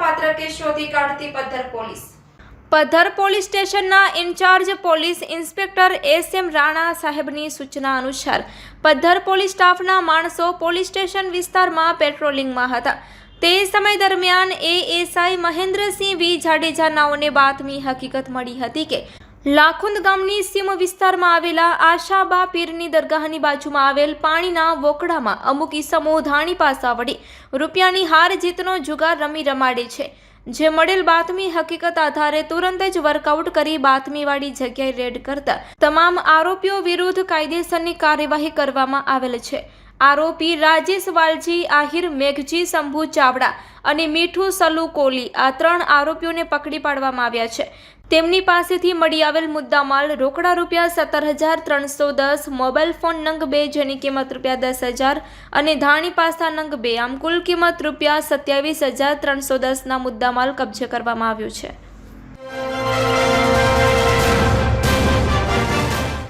ભટકે શોધી કાઢતી પથ્થર પોલીસ. પદ્ધર પોલીસ સ્ટેશનના incharge police inspector S M Rana સાહેબની સૂચના અનુસાર પધ્ધર પોલીસ સ્ટાફના માણસો પોલીસ સ્ટેશન વિસ્તારમાં પેટ્રોલિંગમાં હતા. તે સમય દરમિયાન એએસઆઈ મહેન્દ્રસિંહ વી જાડેજા નાઓને બાતમી હકીકત મળી હતી કે લાખુંદ ગામની સીમ વિસ્તારમાં આવેલા આશાબા પીરની દરગાહની બાજુમાં આવેલ પાણીના વોકડામાં અમુક ઈસમો ધાણી પાસા વળી રૂપિયાની હાર જીતનો જુગાર રમી રમાડે છે. જે મળેલ બાતમી હકીકત આધારે તુરંત જ વર્કઆઉટ કરી બાતમીવાળી જગ્યાએ રેડ કરતા તમામ આરોપીઓ વિરુદ્ધ કાયદેસરની કાર્યવાહી કરવામાં આવેલ છે. આરોપી રાજેશ વાલજી, આહિર મેઘજી, શંભુ ચાવડા અને મીઠું સલુ કોલી આ ત્રણ આરોપીઓને પકડી પાડવામાં આવ્યા છે. તેમની પાસેથી મળી આવેલ મુદ્દામાલ રોકડા રૂપિયા સત્તર હજાર ત્રણસો દસ, મોબાઈલ ફોન નંગ બે જેની કિંમત રૂપિયા દસ હજાર અને ધાણી પાસા નંગ બે, આમ કુલ કિંમત રૂપિયા સત્યાવીસ હજાર ત્રણસો દસના મુદ્દામાલ કબજે કરવામાં આવ્યો છે.